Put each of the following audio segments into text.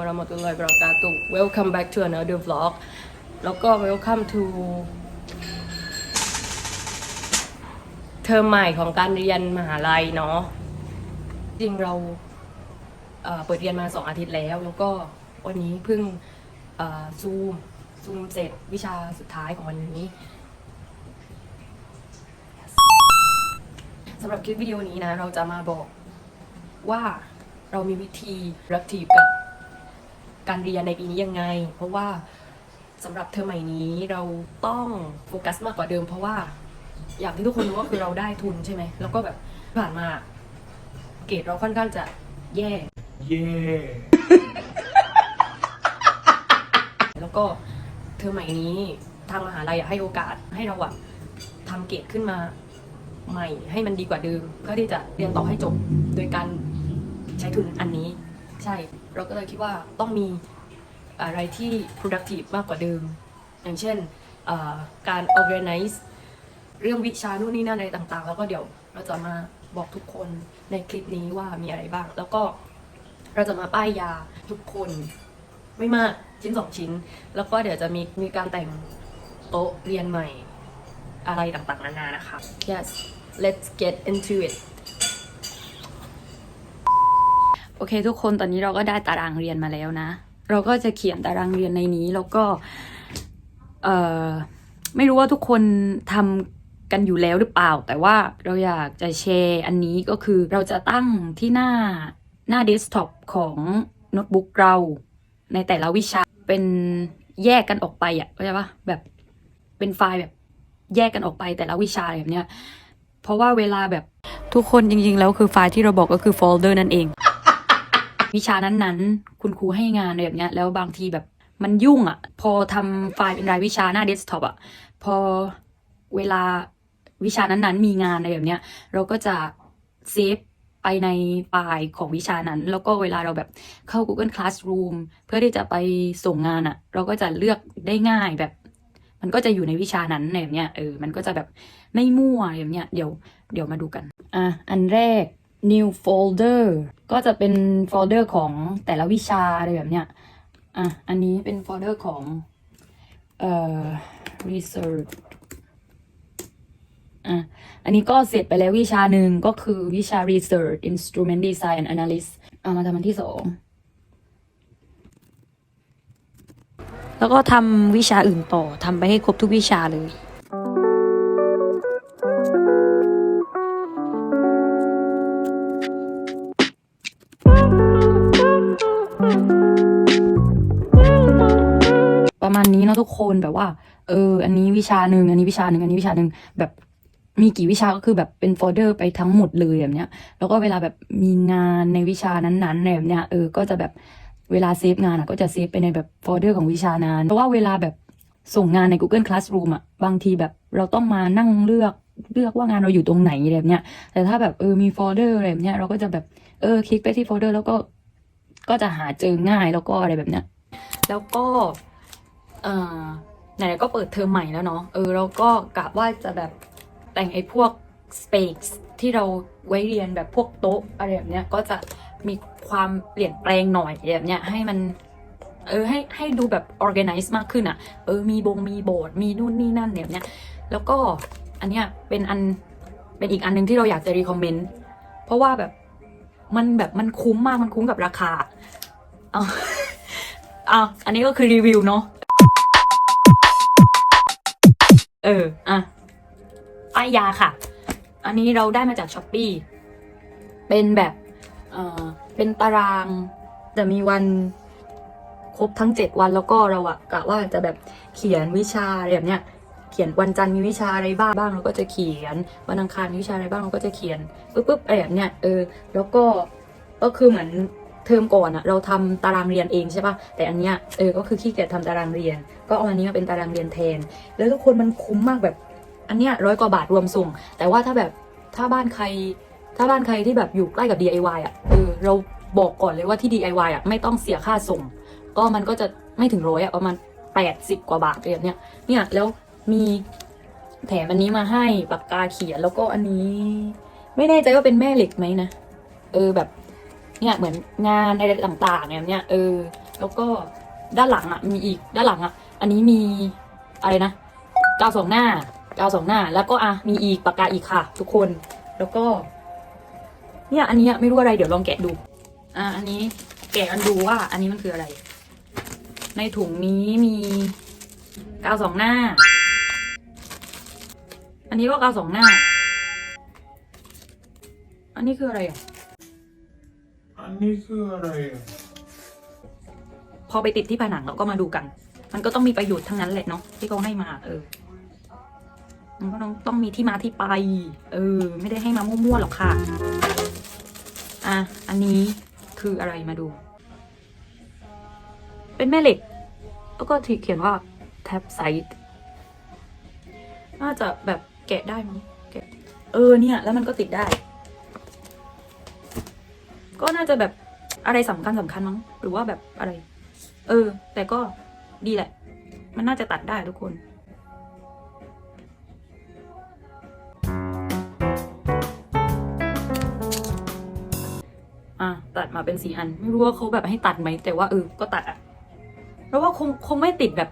Assalamualaikum warahmatullahi wabarakatuh Welcome back to another vlog แล้วก็ Welcome to เทอมใหม่ของการเรียนมหาลัยเนาะจริงเราเอ่อเปิดเรียนมาสองอาทิตย์แล้ว แล้วก็วันนี้เพิ่งซูมซูมเสร็จวิชาสุดท้ายของวันนี้สำหรับคลิปวิดีโอนี้นะ เราจะมาบอกว่าเรามีวิธีรับทีกับ การเรียนในปีนี้ยังไง เพราะว่าสำหรับเทอมใหม่นี้เราต้องโฟกัสมากกว่าเดิม เพราะว่าอย่างที่ทุกคนรู้ก็คือเราได้ทุนใช่ไหมแล้วก็แบบผ่านมาเกรดเราค่อนข้างจะแย่ เย่แล้วก็เทอมใหม่นี้ทางมหาลัยอะให้โอกาสให้เราอะทำเกรดขึ้นมาใหม่ให้มันดีกว่าเดิมเพื่อที่จะเรียนต่อให้จบโดยการใช้ทุนอันนี้ ใช่ เราก็เลยคิดว่าต้องมีอะไรที่ productive มากกว่าเดิม อย่างเช่นการ organize เรื่องวิชานู่นนี่นั่นอะไรต่างๆ แล้วก็เดี๋ยวเราจะมาบอกทุกคนในคลิปนี้ว่ามีอะไรบ้าง แล้วก็เราจะมาป้ายยาทุกคนไม่มากชิ้นสองชิ้น แล้วก็เดี๋ยวจะมีมีการแต่งโต๊ะเรียนใหม่อะไรต่างๆ นานานะคะ yes let's get into it โอเค ทุกคนตอนนี้เราก็ได้ตารางเรียนมาแล้วนะ เราก็จะเขียนตารางเรียนในนี้แล้วก็เออไม่รู้ว่าทุกคนทำกันอยู่แล้วหรือเปล่า แต่ว่าเราอยากจะแชร์อันนี้ก็คือเราจะตั้งที่หน้าหน้าเดสก์ท็อปของโน้ตบุ๊กเรา ในแต่ละวิชาเป็นแยกกันออกไปอะเข้าใจปะแบบเป็นไฟล์แบบแยกกันออกไปแต่ละวิชาแบบเนี้ยเพราะว่าเวลาแบบทุกคนจริงๆ แล้วคือไฟล์ที่เราบอกก็คือโฟลเดอร์นั่นเอง วิชานั้นๆ คุณครูให้งานอะไรแบบเนี้ยแล้วบางทีแบบมันยุ่งอะ่ะ พอทำไฟล์เป็นรายวิชาหน้าเดสก์ท็อปอะ พอเวลาวิชานั้นๆ มีงานอะไรแบบเนี้ย เราก็จะเซฟไปในไฟล์ของวิชานั้น แล้วก็เวลาเราแบบเข้า Google Classroom เพื่อที่จะไปส่งงานอะ่ะ เราก็จะเลือกได้ง่ายแบบ มันก็จะอยู่ในวิชานั้นแบบเนี้ยเออมันก็จะแบบไม่มั่วอะไรแบบเนี้ยเดี๋ยวเดี๋ยวมาดูกัน อะอันแรก new folder ก็จะเป็นโฟลเดอร์ของแต่ละวิชาอะไรแบบเนี้ย อะ อันนี้เป็นโฟลเดอร์ของเอ่อ research อะ อันนี้ก็เสร็จไปแล้ววิชาหนึ่งก็คือวิชา research instrument design and analysis เอามาทำอันที่สองแล้วก็ทำวิชาอื่นต่อทำไปให้ครบทุกวิชาเลย ประมาณนี้เนาะทุกคนแบบว่า เออ อันนี้วิชาหนึ่งอันนี้วิชาหนึ่งอันนี้วิชาหนึ่งแบบมีกี่วิชาก็คือแบบเป็นโฟลเดอร์ไปทั้งหมดเลยแบบเนี้ย แล้วก็เวลาแบบมีงานในวิชานั้นๆแบบเนี้ยเออก็จะแบบเวลาเซฟงานอะก็จะเซฟไปในแบบโฟลเดอร์ของวิชานั้นเพราะว่าเวลาแบบส่งงานใน Google Classroom อะบางทีแบบเราต้องมานั่งเลือกเลือกว่างานเราอยู่ตรงไหนแบบเนี้ย แต่ถ้าแบบเออมีโฟลเดอร์อะไรแบบเนี้ยเราก็จะแบบเออคลิกไปที่โฟลเดอร์แล้วก็ก็จะหาเจอง่ายแล้วก็อะไรแบบเนี้ย แล้วก็ ไหนก็เปิดเทอมใหม่แล้วเนาะเออเราก็กะว่าจะแบบแต่งไอ้พวก space ที่เราไว้เรียนแบบพวกโต๊ะอะไรแบบเนี้ยก็จะมีความเปลี่ยนแปลงหน่อยแบบเนี้ยให้มันเออให้ให้ดูแบบ organize มากขึ้นอะ่ะ เออมีบงมีโบสถ์มีนู่นนี่นั่นแบบเนี้ยแล้วก็อันเนี้ยเป็นอันเป็นอีกอันหนึงที่เราอยากจะ recommend เพราะว่าแบบมันแบบมันคุ้มมากมันคุ้มกับราคาเอาเอาอันนี้ก็คือรีวิวเนาะ เออ อะป้ายยาค่ะ อันนี้เราได้มาจากช้อปปีเป็นแบบ เอ่อเป็นตาราง จะมีวันครบทั้งเจ็ดวันแล้วก็เราอะกะว่าจะแบบเขียนวิชาอะไรแบบเนี้ย เขียนวันจันทร์มีวิชาอะไรบ้างบ้างเราก็จะเขียน วันอังคารมีวิชาอะไรบ้างเราก็จะเขียนปุ๊บปุ๊บอะไรแบบเนี้ยเออ แล้วก็ก็คือเหมือน ทอมก่อนอะเราทำตารางเรียนเองใช่ปะแต่อันเนี้ยเออก็คือขี้เกียจทำตารางเรียน ก็เอาอันนี้มาเป็นตารางเรียนแทน แล้วทุกคนมันคุ้มมากแบบ อันเนี้ยร้อยกว่าบาทรวมส่ง แต่ว่าถ้าแบบถ้าบ้านใคร ถ้าบ้านใครที่แบบอยู่ใกล้กับ DIY อะเออเราบอกก่อนเลยว่าที่ DIY อะไม่ต้องเสียค่าส่ง ก็มันก็จะไม่ถึงร้อยอะประมาณแปดสิบกว่าบาทเลยอะเนี่ยเนี่ยแล้วมีแถมอันนี้มาให้ปากกาเขียนแล้วก็อันนี้ ไม่แน่ใจว่าเป็นแม่เหล็กไหมนะเออแบบ เนี่ยเหมือนงานอะไรต่างๆเนี่ยเนี่ยเออ แล้วก็ด้านหลังอะมีอีกด้านหลังอะ อันนี้มีอะไรนะกาวสองหน้ากาวสองหน้า แล้วก็อะมีอีกปากกาอีกค่ะ ทุกคนแล้วก็ เนี่ย อันนี้ไม่รู้อะไรเดี๋ยวลองแกะดู อะอันนี้แกะกันดูว่า อันนี้มันคืออะไร ในถุงนี้มีกาวสองหน้า อันนี้ก็กาวสองหน้า อันนี้คืออะไรอะ นนี้คืออะไรอะพอไปติดที่ผนังเราก็มาดูกัน มันก็ต้องมีประโยชน์ทั้งนั้นแหละเนาะที่เขาให้มา เออ มันก็ต้องต้องมีที่มาที่ไป เออ ไม่ได้ให้มามั่วๆหรอกค่ะ อะ อันนี้คืออะไรมาดู เป็นแม่เหล็ก แล้วก็ที่เขียนว่าแท็บไซต์น่าจะแบบแกะได้มั้งแกะ เออเนี่ย แล้วมันก็ติดได้ ก็น่าจะแบบอะไรสำคัญสำคัญมั้งหรือว่าแบบอะไร เออ แต่ก็ดีแหละ มันน่าจะตัดได้ทุกคนอะตัดมาเป็นสี่อัน ไม่รู้ว่าเขาแบบให้ตัดไหมแต่ว่าเออก็ตัดอะเพราะว่าคงคงไม่ติดแบบ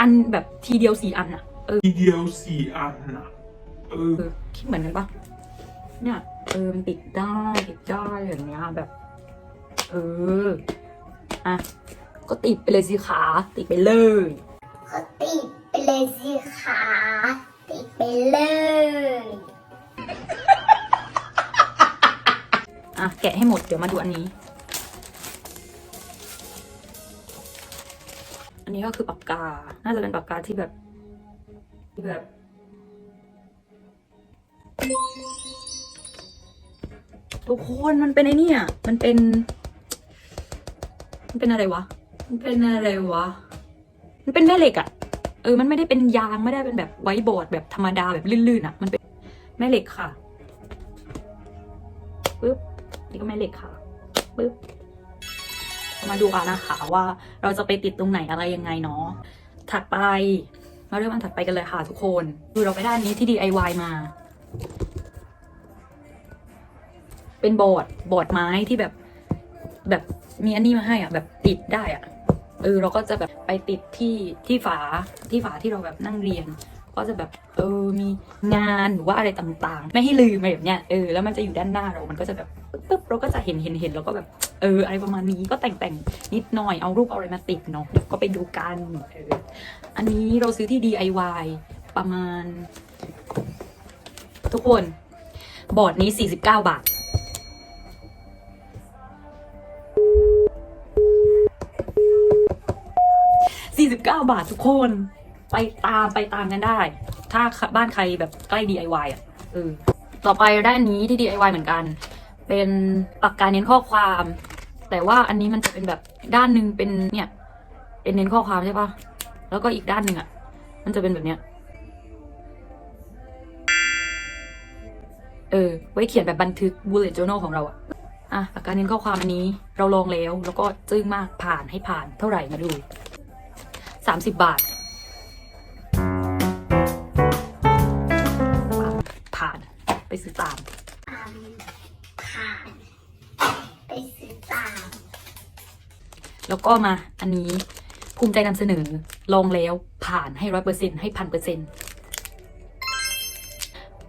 อันแบบทีเดียวสี่อันอะ เออ ทีเดียวสี่อันอะเออเออคิดเหมือนกันปะ เนี่ยเออมันติดได้ติดได้อย่างเงี้ยแบบ เอออะก็ติดไปเลยสิขาติดไปเลยก็ติดไปเลยสิคะติดไปเลยอะแกะให้หมดเดี๋ยวมาดูอันนี้ อันนี้ก็คือปากกา น่าจะเป็นปากกาที่แบบที่แบบ ทุกคนมันเป็นไอ้เนี่ยมันเป็น มันเป็นอะไรวะ มันเป็นอะไรวะ มันเป็นแม่เหล็กอะ เออ มันไม่ได้เป็นยางไม่ได้เป็นแบบไวบอร์ดแบบธรรมดาแบบลื่นๆอะ มันเป็นแม่เหล็กค่ะปึ๊บ นี่ก็แม่เหล็กค่ะปึ๊บ มาดูกันนะคะว่าเราจะไปติดตรงไหนอะไรยังไงเนาะ ถัดไป มาเริ่มอันถัดไปกันเลยค่ะทุกคนคือเราไปด้อันนี้ที่ DIY มา เป็นบอร์ดบอร์ดไม้ที่แบบ แบบมีอันนี้มาให้อะ แบบติดได้อะเออเราก็จะแบบไปติดที่ที่ฝาที่ฝาที่เราแบบนั่งเรียน ก็จะแบบเออมีงานหรือว่าอะไรต่างๆ ไม่ให้ลืมอะไรแบบเนี้ยเออแล้วมันจะอยู่ด้านหน้าเรา มันก็จะแบบปึ๊บเราก็จะเห็นเห็นเห็นแล้วก็แบบเอออะไรประมาณนี้ก็แต่งแต่งนิดหน่อยเอารูปเอาอะไรมาติดเนาะเดี๋ยวก็ไปดูกันเอออันนี้เราซื้อที่ DIY ประมาณ ทุกคนบอร์ดนี้ 49 บาท 49 บาททุกคน ไปตามไปตามกันได้ ถ้าบ้านใครแบบใกล้ DIY อะเออต่อไปด้านนี้ที่ DIY เหมือนกัน เป็นปากกาเน้นข้อความ แต่ว่าอันนี้มันจะเป็นแบบด้านหนึ่งเป็นเนี่ย เป็นเน้นข้อความใช่ปะแล้วก็อีกด้านหนึ่งอะ มันจะเป็นแบบเนี้ย เออ ไว้เขียนแบบบันทึก bullet journal ของเราอะอะปากกาเน้นข้อความอันนี้เราลองแล้ว แล้วก็จึ้งมากผ่านให้ผ่านเท่าไหร่มาดู สามสิบบาท ผ่านไปซื้อตาม ผ่านไปซื้อตาม แล้วก็มาอันนี้ภูมิใจนำเสนอลองแล้วผ่านให้ร้อยเปอร์เซ็นให้พันเปอร์เซ็น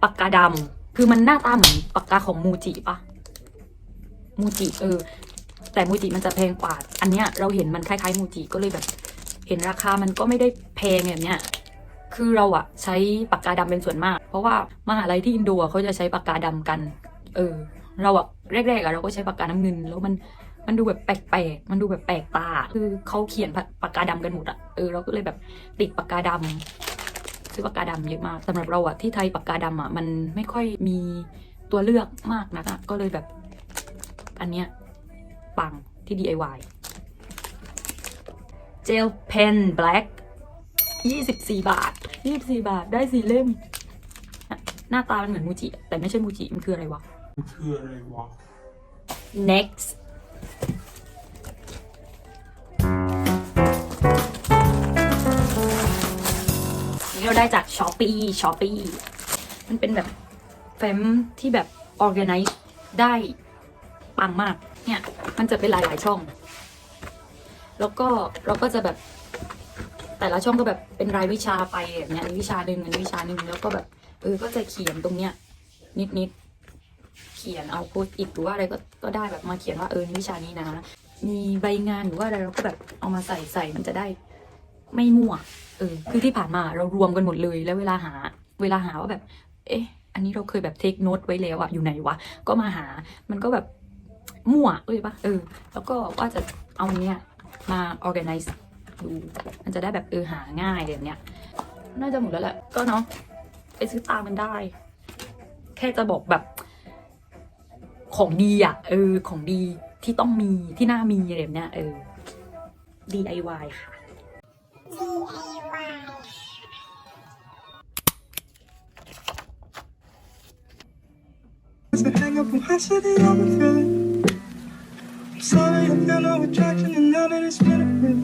ปากกาดำคือมันหน้าตาเหมือนปากกาของมูจิปะมูจิเออ แต่มูจิมันจะแพงกว่า อันเนี้ยเราเห็นมันคล้ายๆมูจิก็เลยแบบเห็นราคามันก็ไม่ได้แพงแบบเนี้ยคือเราอะใช้ปากกาดำเป็นส่วนมาก เพราะว่ามหาลัยที่อินโดเขาจะใช้ปากกาดำกัน เออ เราอะแรกๆอะเราก็ใช้ปากกาน้ำเงิน แล้วมันมันดูแบบแปลกๆ มันดูแบบแปลกตา คือเขาเขียนปากกาดำกันหมดอะเออเราก็เลยแบบติดปากกาดำซื้อปากกาดำเยอะมากสำหรับเราอะที่ไทยปากกาดำอะมันไม่ค่อยมีตัวเลือกมากนะก็เลยแบบ อันเนี้ยปังที่ DIY เจลเพนแบล็ก24 บาท 24 บาทได้สี่เล่ม หน้าตามันเหมือนมูจิ แต่ไม่ใช่มูจิ มันคืออะไรวะ มันคืออะไรวะ next นี่เราได้จาก s h อ p e e s h o p e e มันเป็นแบบแฟ้มที่แบบ organize ได้ปังมาก เนี่ย มันจะเป็นหลาย ๆ ช่อง แล้วก็เราก็จะแบบแต่ละช่องก็แบบเป็นรายวิชาไปแบบเนี้ยวิชาหนึ่งอันวิชาหนึ่งแล้วก็แบบเออก็จะเขียนตรงเนี้ยนิดๆเขียนเอาพสต์อิทหรือว่าอะไรก็ก็ได้แบบมาเขียนว่าเออวิชานี้นะ มีใบงานหรือว่าอะไรเราก็แบบเอามาใส่ใส่มันจะได้ ไม่มั่วเออ คือที่ผ่านมาเรารวมกันหมดเลย แล้วเวลาหา เวลาหาว่าแบบ เอ๊ะ อันนี้เราเคยแบบเทคโน้ตไว้แล้วอะอยู่ไหนวะก็มาหา มันก็แบบมั่วเลยปะเออ แล้วก็ว่าจะเอาเนี้ย มา organize ดูมันจะได้แบบเออหาง่ายแบบเนี้ย น่าจะหมดแล้วแหละ ก็เนาะไปซื้อตามมันได้ แค่จะบอกแบบ ของดีอะเออ ของดีที่ต้องมีที่น่ามีอะไรแบบเนี้ยเออ DIY ค่ะ DIY As I hang up from high city, I've been feeling. I'm sorry, I feel no attraction, and now that it's been a bit.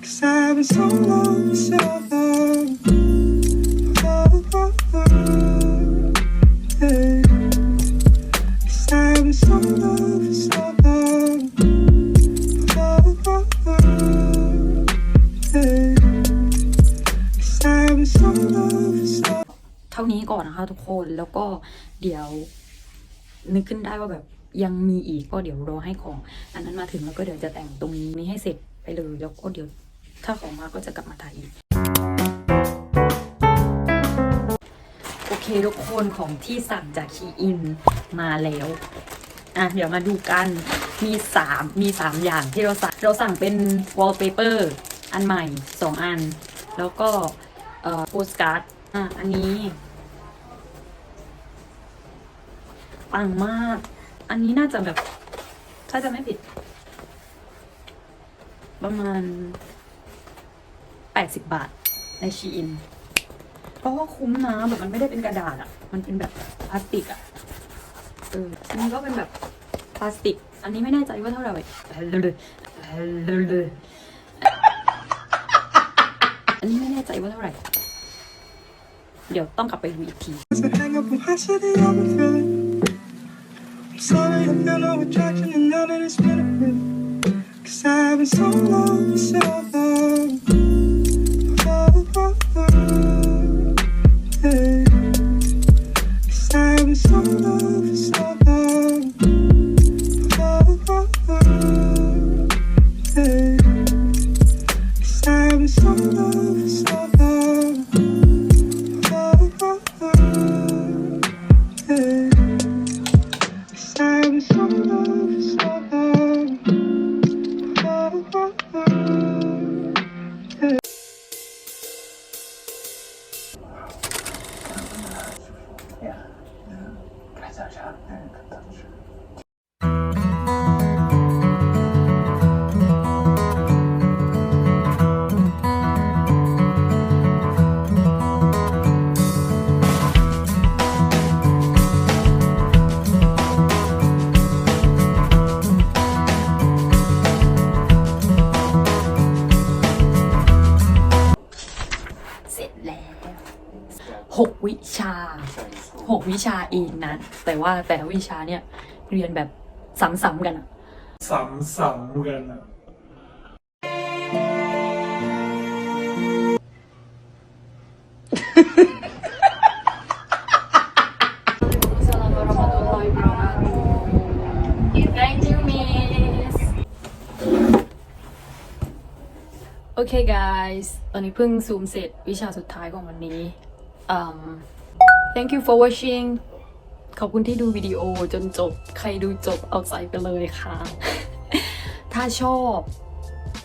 Cause I've been so long, so long. Oh, oh, oh, hey. Cause I've been so long, so long. Oh, oh, oh, hey. Cause I've been so long, for so เท่านี้ก่อนนะคะทุกคนแล้วก็เดี๋ยวนึกขึ้นได้ว่าแบบ ยังมีอีกก็เดี๋ยวรอให้ของ อันนั้นมาถึงแล้วก็เดี๋ยวจะแต่งตรงนี้ให้เสร็จไปเลยแล้วก็เดี๋ยวถ้าของมาก็จะกลับมาถ่ายอีกโอเคทุกคนของที่สั่งจากคีอินมาแล้วอะเดี๋ยวมาดูกันมีสามมีสามอย่างที่เราสั่งเราสั่งเป็น wallpaper อันใหม่สองอัน แล้วก็เอ่อโปสการ์ดอะอันนี้ปังมาก อันนี้น่าจะแบบ ถ้าจะไม่ผิด ประมาณแปดสิบบาทในชีอิน เพราะว่าคุ้มนะแบบมันไม่ได้เป็นกระดาษอะ่ะ มันเป็นแบบพลาสติกอะ่ะเอออันนี้ก็เป็นแบบพลาสติก อันนี้ไม่แน่ใจว่าเท่าไหร่อันนี้ไม่แน่ใจว่าเท่าไหร่ เดี๋ยวต้องกลับไปดูอีกที I'm sorry, I feel no attraction, and it's been a bit. Cause I've been so long, so 6 วิชา 6 วิชาเองนะ แต่ว่าแต่ละวิชาเนี่ยเรียนแบบซ้ำๆกันซ้ำๆกันโอเค guys ตอนนี้เพิ่งซูมเสร็จวิชาสุดท้ายของวันนี้ อืม thank you for watching ขอบคุณที่ดูวิดีโอจนจบ ใครดูจบเอาใจไปเลยค่ะ ถ้าชอบ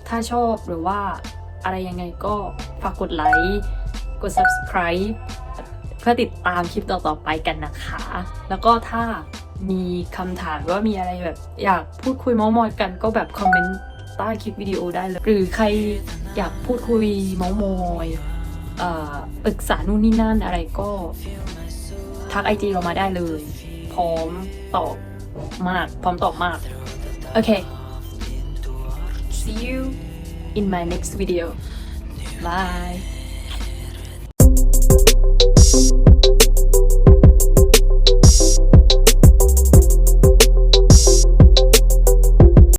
ถ้าชอบหรือว่าอะไรยังไงก็ฝากกดไลค์ กด subscribe เพื่อติดตามคลิปต่อๆไปกันนะคะ แล้วก็ถ้ามีคำถามว่ามีอะไรแบบ อยากพูดคุยเมามอยกันก็แบบคอมเมนต์ใต้คลิปวิดีโอได้เลย หรือใครอยากพูดคุยเมามอยเอ่อ ปรึกษานู่นนี่นั่นอะไรก็ ทักไอจีเรามาได้เลย พร้อมตอบมาก พร้อมตอบมาก โอเค see you in my next video bye